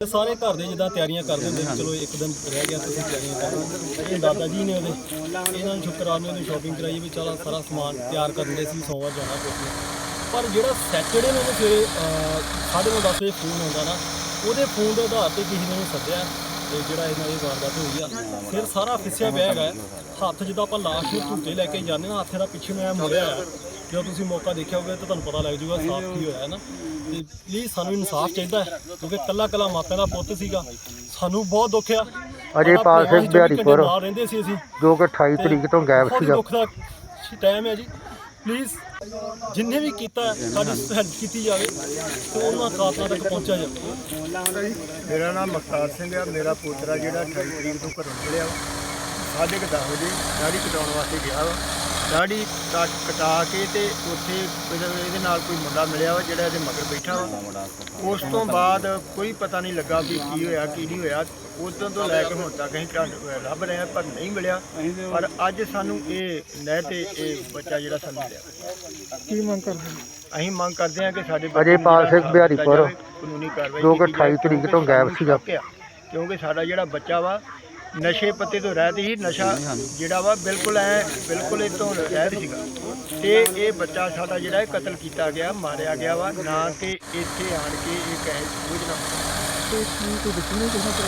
ਸਾਰੇ ਘਰ ਦੇ ਜਿੱਦਾਂ ਤਿਆਰੀਆਂ ਕਰਦੇ ਹੁੰਦੇ ਵੀ ਚਲੋ ਇੱਕ ਦਿਨ ਰਹਿ ਗਿਆ ਤੁਸੀਂ ਤਿਆਰੀਆਂ ਕਰੋ ਇਹ ਦਾਦਾ ਜੀ ਨੇ ਉਹਦੇ ਇਹਨਾਂ ਨੂੰ ਨੇ ਉਹਨੇ ਸ਼ਾਪਿੰਗ ਕਰਾਈ ਵੀ ਚਲ ਸਾਰਾ ਸਮਾਨ ਤਿਆਰ ਕਰਨ ਦੇ ਸੀ ਸੋਮਵਾਰ ਜਾਣਾ ਕੋਟਲੇ ਪਰ ਜਿਹੜਾ ਸੈਟਰਡੇ ਨੂੰ ਉਹਨੂੰ ਸਵੇਰੇ ਅਹ, ਸਾਢੇ ਨੌ ਦਸ ਵਜੇ ਫੋਨ ਆਉਂਦਾ ਨਾ ਉਹਦੇ ਫੋਨ ਦੇ ਆਧਾਰ ਤੇ ਕਿਸੇ ਨੇ ਉਹਨੂੰ ਸੱਦਿਆ। ਤੇ ਜਿਹੜਾ ਇਹਨਾਂ ਦੀ ਵਾਰਦਾਤ ਹੋਈ ਆ ਫਿਰ ਸਾਰਾ ਫਿਸਿਆ ਪਿਆ ਹੈਗਾ ਹੈ। ਹੱਥ ਜਿੱਦਾਂ ਆਪਾਂ ਲਾਸ਼ ਨੂੰ ਝੂਟੇ ਲੈ ਕੇ ਜਾਂਦੇ ਨਾ ਹੱਥ ਦਾ ਪਿੱਛੇ ਨੂੰ ਐ ਮੁੜਿਆ ਆ। ਜਦੋਂ ਤੁਸੀਂ ਮੌਕਾ ਦੇਖਿਆ ਹੋਵੇ ਤਾਂ ਤੁਹਾਨੂੰ ਪਤਾ ਲੱਗ ਜਾਊਗਾ ਸਾਫ਼ ਕੀ ਹੋਇਆ ਹੈ ਨਾ? ਤੇ ਪਲੀਜ਼ ਸਾਨੂੰ ਇਨਸਾਫ ਚਾਹੀਦਾ ਹੈ ਕਿਉਂਕਿ ਕੱਲਾ ਕੱਲਾ ਮਾਪਿਆਂ ਦਾ ਪੁੱਤ ਸੀਗਾ। ਸਾਨੂੰ ਬਹੁਤ ਦੁੱਖ ਆ। ਅਜੇ ਸਾਡਾ ਪਾਲ ਪਿਆਰ ਸਿੰਘ ਸੀ, ਚੌਵੀ ਘੰਟੇ ਬਿਹਾਰੀਪੁਰ। ਰਹਿੰਦੇ ਸੀ ਅਸੀਂ। ਜੋ ਕਿ 28 ਤਰੀਕ ਤੋਂ ਗਾਇਬ ਸੀਗਾ। ਦੁੱਖ ਦਾ ਟਾਈਮ ਹੈ ਜੀ। ਪਲੀਜ਼ ਜਿੰਨੇ ਵੀ ਕੀਤਾ ਹੈ, ਸਾਡੀ ਹੈਲਪ ਕੀਤੀ ਜਾਵੇ ਤੇ ਉਹਨਾਂ ਕਾਤਲਾਂ ਤੱਕ ਪਹੁੰਚਿਆ ਜਾਵੇ। ਮੇਰਾ ਨਾਮ ਮਖਤਾਰ ਸਿੰਘ ਹੈ ਮੇਰਾ ਪੋਤਰਾ ਜਿਹੜਾ 28 ਤਰੀਕ ਤੋਂ ਘਰੋਂ ਨਿਕਲਿਆ ਵਾ। ਸਾਢੇ ਕੁ ਦਸ ਵਜੇ ਦਾੜੀ ਕਟਾਉਣ ਵਾਸਤੇ ਗਿਆ ਵਾ। ਦਾੜੀ ਕੱਟ ਕਟਾ ਕੇ ਤੇ ਉੱਥੇ ਇਹਦੇ ਇਹਦੇ ਨਾਲ ਕੋਈ ਮੁੰਡਾ ਮਿਲਿਆ ਵਾ ਜਿਹੜਾ ਇਹਦੇ ਮਗਰ ਬੈਠਾ ਵਾ। ਉਸ ਤੋਂ ਬਾਅਦ ਕੋਈ ਪਤਾ ਨਹੀਂ ਲੱਗਾ ਵੀ ਕੀ ਹੋਇਆ ਕੀ ਨਹੀਂ ਹੋਇਆ। ਉਦੋਂ ਤੋਂ ਲੈ ਕੇ ਹੁਣ ਤੱਕ ਅਸੀਂ ਢੰਡ ਲੱਭ ਰਹੇ ਹਾਂ ਪਰ ਨਹੀਂ ਮਿਲਿਆ। ਪਰ ਅੱਜ ਸਾਨੂੰ ਇਹ ਨਹਿ ਤੇ ਇਹ ਬੱਚਾ ਜਿਹੜਾ ਸਾਨੂੰ ਮਿਲਿਆ। ਕੀ ਮੰਗ ਕਰਦੇ ਅਸੀਂ ਮੰਗ ਕਰਦੇ ਹਾਂ ਕਿ ਸਾਡੇ ਅਜੇਪਾਲ ਬੱਚੇ ਨੂੰ ਸਿੰਘ ਬਿਹਾਰੀਪੁਰ, ਕਾਨੂੰਨੀ ਕਾਰਵਾਈ ਜੋ ਕਿ ਕੀਤੀ ਜਾਵੇ 28 ਤਰੀਕ ਤੋਂ ਗਾਇਬ ਸੀਗਾ। ਕਿਉਂਕਿ ਸਾਡਾ ਜਿਹੜਾ ਬੱਚਾ ਵਾ ਨਸ਼ੇ ਪੱਤੇ ਤੋਂ ਰਹਿਤ ਹੀ ਨਸ਼ਾ ਜਿਹੜਾ ਵਾ ਬਿਲਕੁਲ ਐ ਬਿਲਕੁਲ ਇਹ ਤੋਂ ਰਹਿਤ ਸੀਗਾ। ਤੇ ਇਹ ਬੱਚਾ ਸਾਡਾ ਜਿਹੜਾ ਇਹ ਕਤਲ ਕੀਤਾ ਗਿਆ ਮਾਰਿਆ ਗਿਆ ਵਾ। ਨਾ ਕਿ ਇੱਥੇ ਆਣ ਕੇ ਇਹ ਕਹੇ ਬੁਝਣਾ